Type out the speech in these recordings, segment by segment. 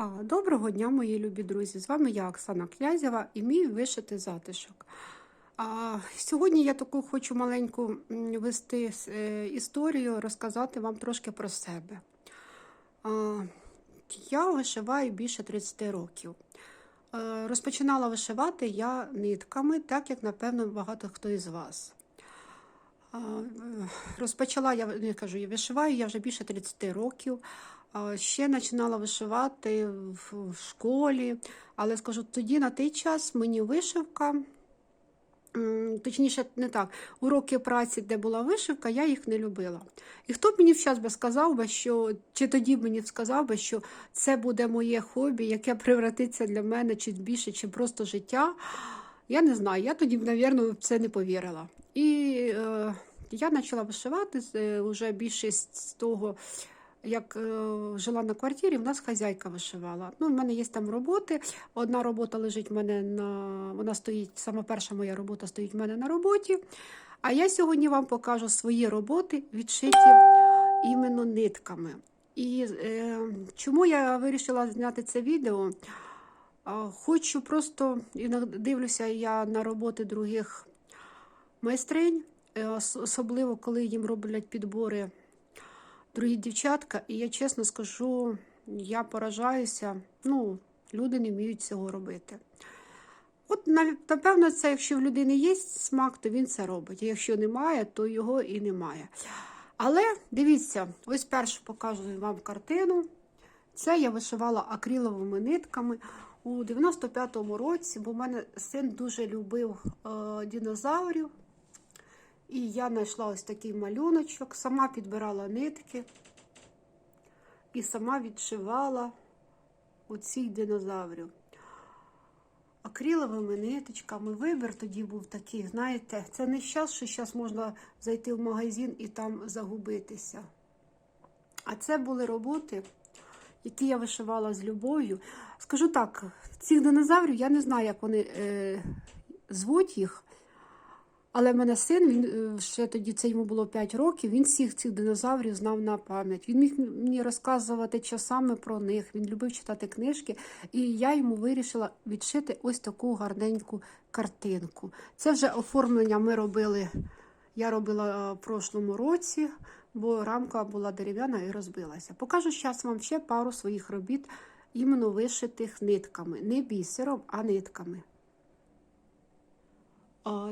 А, Доброго дня, мої любі друзі! З вами я, Оксана Князєва, і мій вишити затишок. А, Сьогодні я таку хочу маленьку вести е, історію, розказати вам трошки про себе. А, Я вишиваю більше 30 років. Е, Розпочинала вишивати я нитками, так як, напевно, багато хто із вас. А, е, Розпочала я не кажу, я вишиваю я вже більше 30 років. Ще починала вишивати в в школі, але скажу, тоді на той час мені вишивка, точніше, не так, уроки праці, де була вишивка, я їх не любила. І хто б мені зараз би сказав, би, що, чи тоді б мені сказав би, що це буде моє хобі, яке превратиться для мене чи більше, чи просто життя. Я не знаю, я тоді, мабуть, в це не повірила. І е, я почала вишивати е, вже більшість з того, як е, жила на квартирі, в нас хазяйка вишивала. Ну, в мене є там роботи. Одна робота лежить в мене на. Вона стоїть, сама перша моя робота стоїть в мене на роботі. А я сьогодні вам покажу свої роботи, відшиті іменно нитками. І е, чому я вирішила зняти це відео? Хочу просто дивлюся я на роботи других майстринь, е, особливо коли їм роблять підбори другі дівчатка, і я чесно скажу, я поражаюся. Ну, люди не вміють цього робити. От напевно, це якщо в людини є смак, то він це робить. А якщо немає, то його і немає. Але дивіться, ось першу показую вам картину. Це я вишивала акриловими нитками у 95-му році, бо в мене син дуже любив е, динозаврів. І я знайшла ось такий малюночок, сама підбирала нитки і сама відшивала оцих динозаврів. Акриловими ниточками. Вибір тоді був такий, знаєте, це не час, що зараз можна зайти в магазин і там загубитися. А це були роботи, які я вишивала з любов'ю. Скажу так, цих динозаврів я не знаю, як вони е, звуть їх. Але в мене син, він е, ще тоді це йому було 5 років, він всіх цих динозаврів знав на пам'ять. Він міг мені розказувати часами про них, він любив читати книжки, і я йому вирішила відшити ось таку гарненьку картинку. Це вже оформлення ми робили. Я робила е, в прошлому році, бо рамка була дерев'яна і розбилася. Покажу зараз вам ще пару своїх робіт, іменно вишитих нитками. Не бісером, а нитками.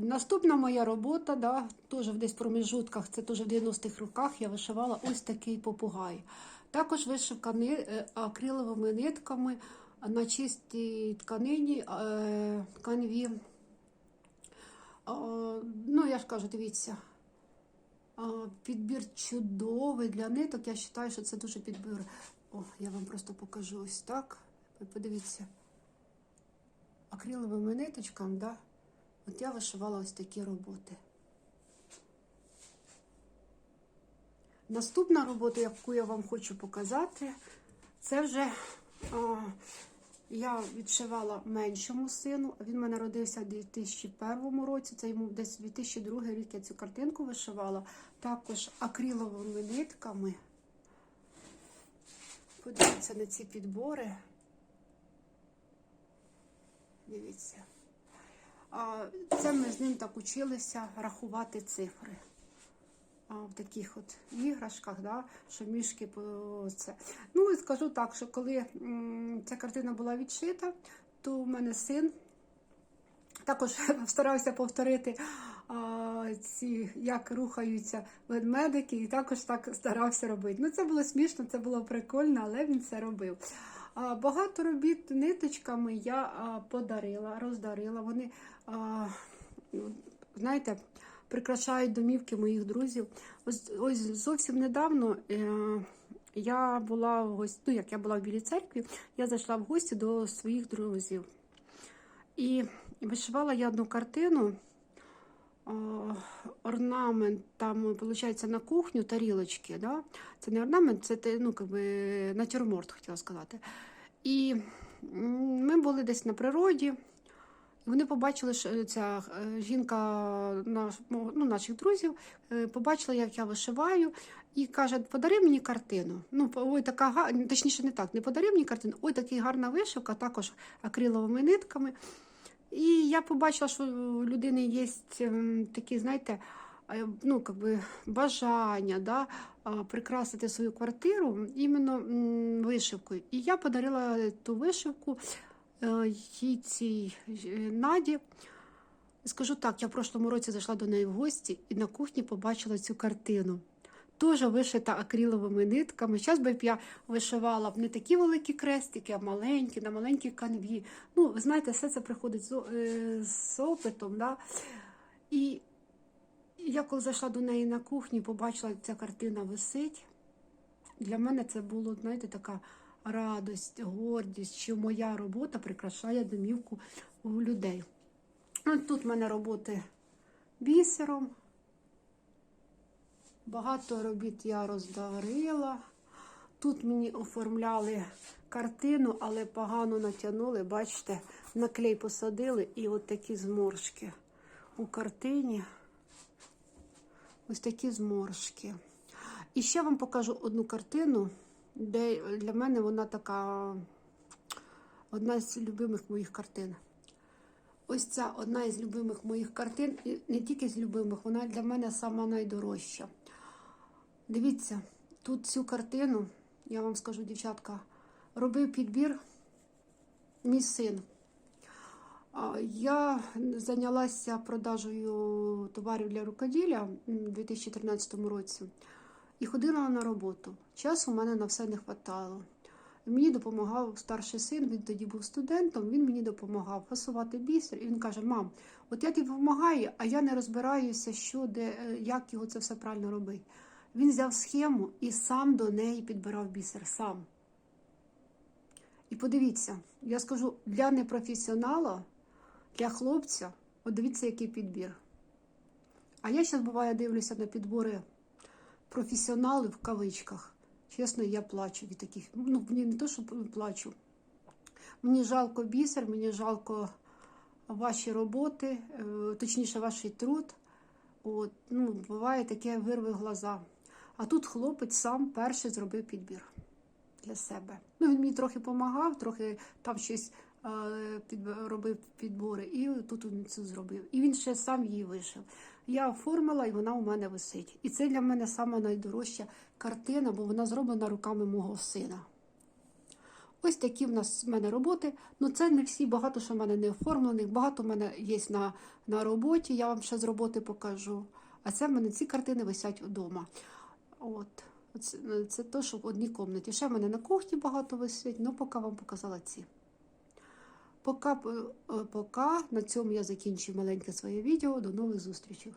Наступна моя робота, да, теж в десь проміжутках, це теж в 90-х роках я вишивала ось такий попугай. Також вишивка е, акриловими нитками на чистій тканині, е, канві. Ну, я ж кажу, дивіться, підбір чудовий для ниток. Я вважаю, що це дуже підбір. О, я вам просто покажу ось так. Подивіться. Акриловими ниточками, да? От я вишивала ось такі роботи. Наступна робота, яку я вам хочу показати, це вже а, я відшивала меншому сину. Він мене родився в 2001 році, це йому десь 2002 рік я цю картинку вишивала. Також акриловими нитками. Подивіться на ці підбори. Дивіться. Це ми з ним так училися рахувати цифри. В таких от іграшках, да, що мішки по це. Ну і скажу так, що коли ця картина була відшита, то в мене син також старався повторити, а, ці, як рухаються ведмедики, і також так старався робити. Ну, це було смішно, це було прикольно, але він це робив. Багато робіт ниточками я подарила, роздарила. Вони, знаєте, прикрашають домівки моїх друзів. Ось, ось зовсім недавно е, я була в гості, ну як я була в Білій церкві, я зайшла в гості до своїх друзів. І вишивала я одну картину. Орнамент там, виходить, на кухню тарілочки. Да? Це не орнамент, це ну, би, натюрморт, хотіла сказати. І ми були десь на природі. Вони побачили, що ця е, жінка наш, ну, наших друзів е, побачила, як я вишиваю, і каже: подари мені картину. Ну, ой, така га- точніше, не так, не подари мені картину, ой, така гарна вишивка, також акриловими нитками. І я побачила, що у людини є такі, знаєте, е, ну, как би, бажання да, прикрасити свою квартиру іменно вишивкою. І я подарила ту вишивку е, їй цій е, Наді. Скажу так, я в прошлому році зайшла до неї в гості і на кухні побачила цю картину. Теж вишита акриловими нитками. Зараз би я вишивала не такі великі крестики, а маленькі, на маленькій канві. Ну, ви знаєте, все це приходить з, е, з опитом. Да? І я коли зайшла до неї на кухню, побачила, ця картина висить. Для мене це було, знаєте, така радость, гордість, що моя робота прикрашає домівку у людей. Ну, тут в мене роботи бісером. Багато робіт я роздарила. Тут мені оформляли картину, але погано натягнули. Бачите, на клей посадили і от такі зморшки у картині. Ось такі зморшки. І ще вам покажу одну картину, де для мене вона така одна з любимих моїх картин. Ось ця одна із любимих моїх картин, і не тільки з любимих, вона для мене сама найдорожча. Дивіться, тут цю картину, я вам скажу, дівчатка, робив підбір мій син. Я зайнялася продажею товарів для рукоділля у 2013 році і ходила на роботу. Часу у мене на все не вистачало. Мені допомагав старший син, він тоді був студентом, він мені допомагав фасувати бісер. І він каже: Мам, от я тобі допомагаю, а я не розбираюся, що, де, е, як його це все правильно робити. Він взяв схему і сам до неї підбирав бісер. Сам. І подивіться, я скажу, для непрофесіонала, для хлопця, от дивіться, який підбір. А я зараз буває дивлюся на підбори професіоналів в кавичках. Чесно, я плачу від таких. Ну, мені не то, що плачу. Мені жалко бісер, мені жалко ваші роботи, е, точніше, ваш труд. От, ну, буває таке вирви глаза. А тут хлопець сам перший зробив підбір для себе. Ну, він мені трохи допомагав, трохи там щось робив підбори, і тут він це зробив. І він ще сам її вишив. Я оформила, і вона у мене висить. І це для мене сама найдорожча картина, бо вона зроблена руками мого сина. Ось такі в нас в мене роботи. Ну, це не всі, багато що в мене не оформлених, багато в мене є на, на роботі, я вам ще з роботи покажу. А це в мене ці картини висять вдома. От. Це, це то, що в одній кімнаті. Ще в мене на кухні багато висить, ну поки вам показала ці. Поки, е, поки на цьому я закінчую маленьке своє відео. До нових зустрічей.